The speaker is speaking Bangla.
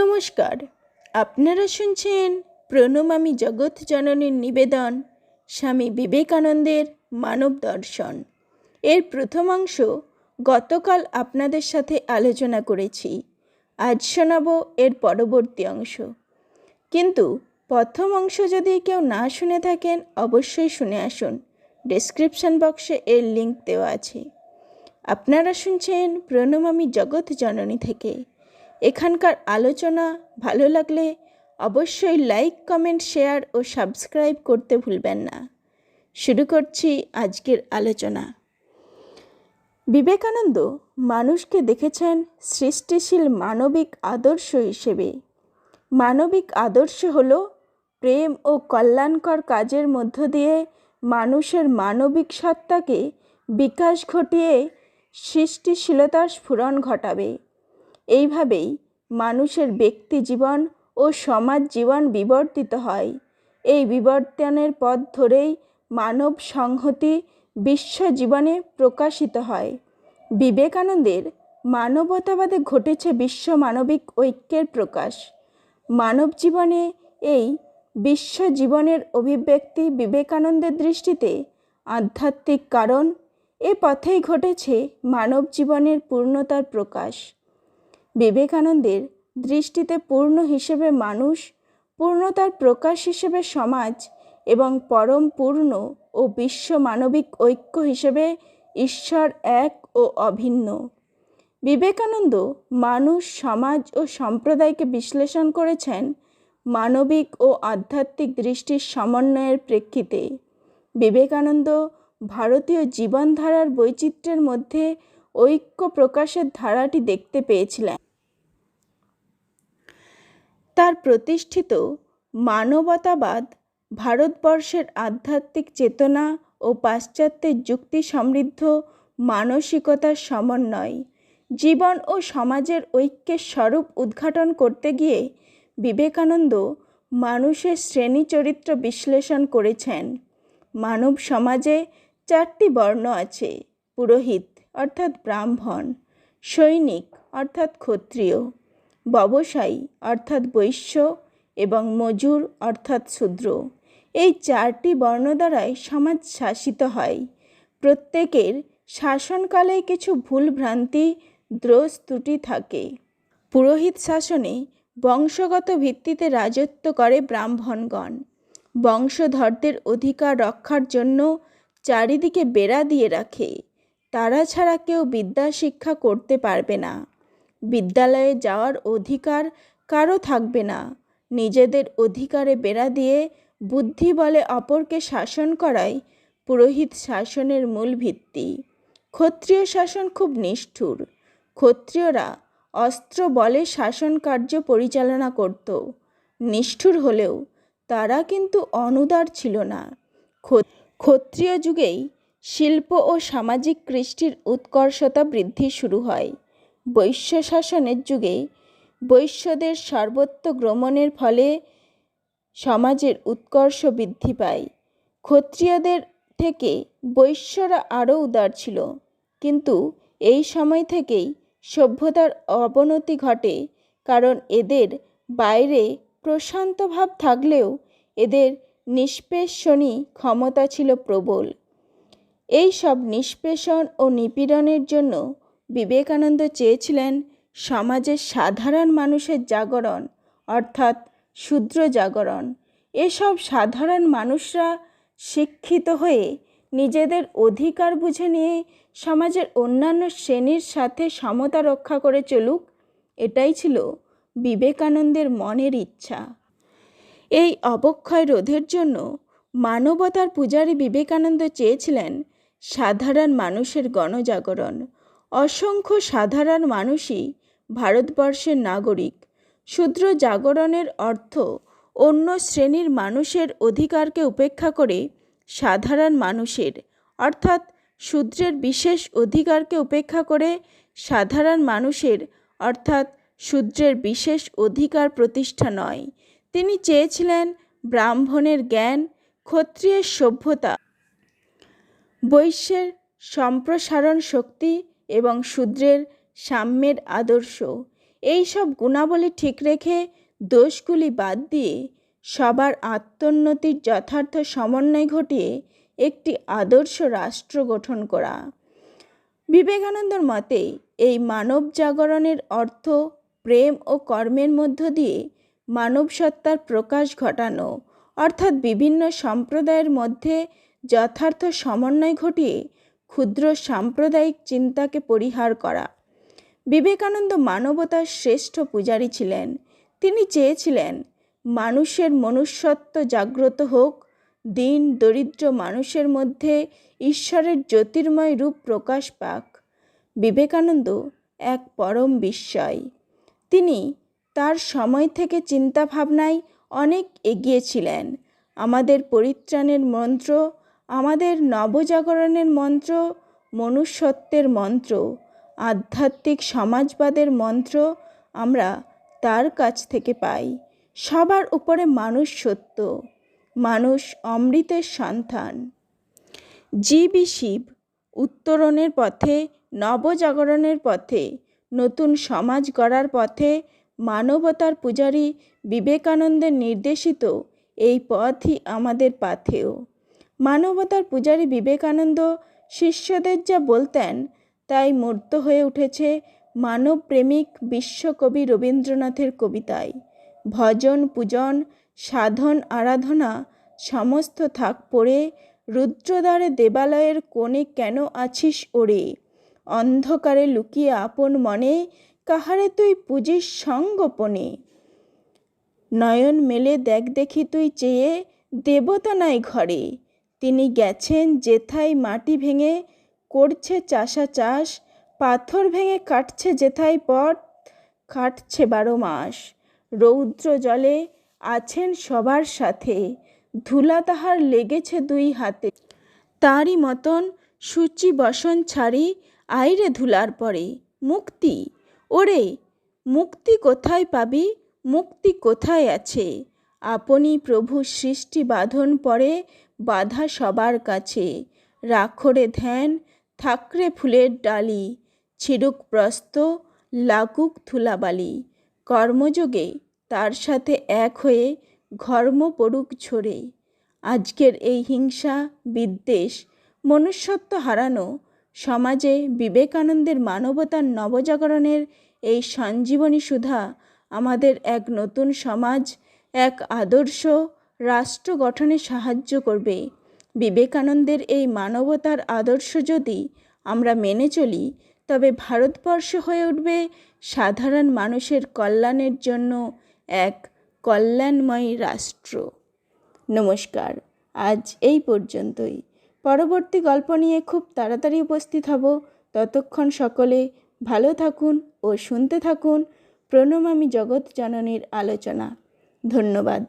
নমস্কার। আপনারা শুনছেন প্রণমামী জগৎ জননীর নিবেদন, স্বামী বিবেকানন্দের মানব দর্শন। এর প্রথমাংশ গতকাল আপনাদের সাথে আলোচনা করেছি। আজ শোনাব এর পরবর্তী অংশ। কিন্তু প্রথম অংশ যদি কেউ না শুনে থাকেন, অবশ্যই শুনে আসুন। ডেসক্রিপশন বক্সে এর লিঙ্ক দেওয়া আছে। আপনারা শুনছেন প্রণমামী জগৎ জননী থেকে। এখানকার আলোচনা ভালো লাগলে অবশ্যই লাইক কমেন্ট শেয়ার ও সাবস্ক্রাইব করতে ভুলবেন না। শুরু করছি আজকের আলোচনা। বিবেকানন্দ মানুষকে দেখেছেন সৃষ্টিশীল মানবিক আদর্শ হিসেবে। মানবিক আদর্শ হল প্রেম ও কল্যাণকর কাজের মধ্য দিয়ে মানুষের মানবিক সত্তাকে বিকাশ ঘটিয়ে সৃষ্টিশীলতার স্ফুরণ ঘটাবে। এইভাবেই মানুষের ব্যক্তি জীবন ও সমাজ জীবন বিবর্তিত হয়। এই বিবর্তনের পথ ধরেই মানব সংহতি বিশ্ব জীবনে প্রকাশিত হয়। বিবেকানন্দের মানবতাবাদে ঘটেছে বিশ্ব মানবিক ঐক্যের প্রকাশ। মানব জীবনে এই বিশ্ব জীবনের অভিব্যক্তি বিবেকানন্দের দৃষ্টিতে আধ্যাত্মিক কারণ। এ পথেই ঘটেছে মানব জীবনের পূর্ণতার প্রকাশ। বিবেকানন্দের দৃষ্টিতে পূর্ণ হিসেবে মানুষ, পূর্ণতার প্রকাশ হিসেবে সমাজ এবং পরম পূর্ণ ও বিশ্ব মানবিক ঐক্য হিসেবে ঈশ্বর এক ও অভিন্ন। বিবেকানন্দ মানুষ, সমাজ ও সম্প্রদায়কে বিশ্লেষণ করেছেন মানবিক ও আধ্যাত্মিক দৃষ্টির সমন্বয়ের প্রেক্ষিতে। বিবেকানন্দ ভারতীয় জীবনধারার বৈচিত্র্যের মধ্যে ঐক্য প্রকাশের ধারাটি দেখতে পেয়েছিলেন। তার প্রতিষ্ঠিত মানবতাবাদ ভারতবর্ষের আধ্যাত্মিক চেতনা ও পাশ্চাত্যের যুক্তি সমৃদ্ধ মানসিকতার সমন্বয়, জীবন ও সমাজের ঐক্যের স্বরূপ উদ্ঘাটন করতে গিয়ে বিবেকানন্দ মানুষের শ্রেণি চরিত্র বিশ্লেষণ করেছেন। মানব সমাজে চারটি বর্ণ আছে, পুরোহিত অর্থাৎ ব্রাহ্মণ, সৈনিক অর্থাৎ ক্ষত্রিয়, ব্যবসায়ী অর্থাৎ বৈশ্য এবং মজুর অর্থাৎ শূদ্র। এই চারটি বর্ণ দ্বারাই সমাজ শাসিত হয়। প্রত্যেকের শাসনকালে কিছু ভুল ভ্রান্তি দ্রোষ ত্রুটি থাকে। পুরোহিত শাসনে বংশগত ভিত্তিতে রাজত্ব করে ব্রাহ্মণগণ। বংশধরদের অধিকার রক্ষার জন্য চারিদিকে বেড়া দিয়ে রাখে। তারা ছাড়া কেউ বিদ্যা শিক্ষা করতে পারবে না। বিদ্যালয়ে যাওয়ার অধিকার কারও থাকবে না। নিজেদের অধিকারে বেড়া দিয়ে বুদ্ধি বলে অপরকে শাসন করাই পুরোহিত শাসনের মূল ভিত্তি। ক্ষত্রিয় শাসন খুব নিষ্ঠুর। ক্ষত্রিয়রা অস্ত্র বলে শাসন কার্য পরিচালনা করত। নিষ্ঠুর হলেও তারা কিন্তু অনুদার ছিল না। ক্ষত্রিয় যুগেই শিল্প ও সামাজিক কৃষ্টির উৎকর্ষতা বৃদ্ধি শুরু হয়। বৈশ্য শাসনের যুগে বৈশ্যদের সর্বত্র গ্রমণের ফলে সমাজের উৎকর্ষ বৃদ্ধি পায়। ক্ষত্রিয়দের থেকে বৈশ্যরা আরও উদার ছিল, কিন্তু এই সময় থেকেই সভ্যতার অবনতি ঘটে, কারণ এদের বাইরে প্রশান্ত ভাব থাকলেও এদের নিষ্পেষণী ক্ষমতা ছিল প্রবল। এই সব নিষ্পেষণ ও নিপীড়নের জন্য বিবেকানন্দ চেয়েছিলেন সমাজের সাধারণ মানুষের জাগরণ, অর্থাৎ শূদ্র জাগরণ। এসব সাধারণ মানুষরা শিক্ষিত হয়ে নিজেদের অধিকার বুঝে নিয়ে সমাজের অন্যান্য শ্রেণির সাথে সমতা রক্ষা করে চলুক, এটাই ছিল বিবেকানন্দের মনের ইচ্ছা। এই অবক্ষয় রোধের জন্য মানবতার পূজারী বিবেকানন্দ চেয়েছিলেন সাধারণ মানুষের গণজাগরণ। অসংখ্য সাধারণ মানুষই ভারতবর্ষের নাগরিক। শূদ্র জাগরণের অর্থ অন্য শ্রেণির মানুষের অধিকারকে উপেক্ষা করে সাধারণ মানুষের, অর্থাৎ শূদ্রের বিশেষ অধিকারকে উপেক্ষা করে সাধারণ মানুষের, অর্থাৎ শূদ্রের বিশেষ অধিকার প্রতিষ্ঠা নয়। তিনি চেয়েছিলেন ব্রাহ্মণের জ্ঞান, ক্ষত্রিয়ের সভ্যতা বৈশ্যের সম্প্রসারণ শক্তি এবং শূদ্রের সাম্যের আদর্শ। এই সব গুণাবলী ঠিক রেখে দোষগুলি বাদ দিয়ে সবার আত্মোন্নতির যথার্থ সমন্বয় ঘটিয়ে একটি আদর্শ রাষ্ট্র গঠন করা। বিবেকানন্দর মতে, এই মানব জাগরণের অর্থ প্রেম ও কর্মের মধ্য দিয়ে মানব সত্তার প্রকাশ ঘটানো, অর্থাৎ বিভিন্ন সম্প্রদায়ের মধ্যে যথার্থ সমন্বয় ঘটিয়ে ক্ষুদ্র সাম্প্রদায়িক চিন্তাকে পরিহার করা। বিবেকানন্দ মানবতার শ্রেষ্ঠ পূজারী ছিলেন। তিনি চেয়েছিলেন, মানুষের মনুষ্যত্ব জাগ্রত হোক, দিন, দরিদ্র মানুষের মধ্যে ঈশ্বরের জ্যোতির্ময় রূপ প্রকাশ পাক। বিবেকানন্দ এক পরম বিস্ময়। তিনি তার সময় থেকে চিন্তাভাবনায় অনেক এগিয়েছিলেন আমাদের পরিত্রাণের মন্ত্র আমাদের নবজাগরণের মন্ত্র, মনুষ্যত্বের মন্ত্র, আধ্যাত্মিক সমাজবাদের মন্ত্র আমরা তার কাছ থেকে পাই। সবার উপরে মানুষ সত্য, মানুষ অমৃতের সন্তান। জীবই শিব, উত্তরণের পথে, নবজাগরণের পথে, নতুন সমাজ গড়ার পথে, মানবতার পূজারী বিবেকানন্দের নির্দেশিত এই পথই আমাদের পাথেয়। মানবতার পূজারী বিবেকানন্দ শিষ্যদের যা বলতেন, তাই মূর্ত হয়ে উঠেছে মানবপ্রেমিক বিশ্বকবি রবীন্দ্রনাথের কবিতায়। ভজন, পূজন, সাধন, আরাধনা, সমস্ত থাক পড়ে, রুদ্রদ্বারে দেবালয়ের কোণে কেন আছিস ওরে? অন্ধকারে লুকিয়ে আপন মনে, কাহারে তুই পুজিস সঙ্গোপনে? নয়ন মেলে দেখ দেখি তুই চেয়ে, দেবতা নাই ঘরে। তিনি গেছেন যেথায় মাটি ভেঙে করছে চাষা চাষ, পাথর ভেঙে কাটছে যেথায় পথ, কাটছে বারো মাস। রৌদ্র জলে আছেন সবার সাথে, ধুলা তাহার লেগেছে দুই হাতে। তারই মতন সূচি বসন ছাড়ি আইরে ধুলার পরে। মুক্তি? ওরে, মুক্তি কোথায় পাবি? মুক্তি কোথায় আছে? আপনি প্রভু সৃষ্টি বাঁধন পরে বাধা সবার কাছে। রাখরে ধ্যান, থাকরে ফুলের ডালি, ছিড়ুক প্রস্ত, লাগুক ধুলাবালি। কর্মযোগে তার সাথে এক হয়ে ঘর্ম পড়ুক ঝরে। আজকের এই হিংসা, বিদ্বেষ, মনুষ্যত্ব হারানো, সমাজে বিবেকানন্দের মানবতার নবজাগরণের এই সঞ্জীবনী সুধা আমাদের এক নতুন সমাজ এক আদর্শ রাষ্ট্র গঠনে সাহায্য করবে। বিবেকানন্দের এই মানবতার আদর্শ যদি আমরা মেনে চলি, তবে ভারতবর্ষ হয়ে উঠবে সাধারণ মানুষের কল্যাণের জন্য এক কল্যাণময় রাষ্ট্র। নমস্কার, আজ এই পর্যন্তই। পরবর্তী গল্প নিয়ে খুব তাড়াতাড়ি উপস্থিত হব। ততক্ষণ সকলে ভালো থাকুন ও শুনতে থাকুন। প্রণমামী জগৎ জননীর আলোচনা। ধন্যবাদ।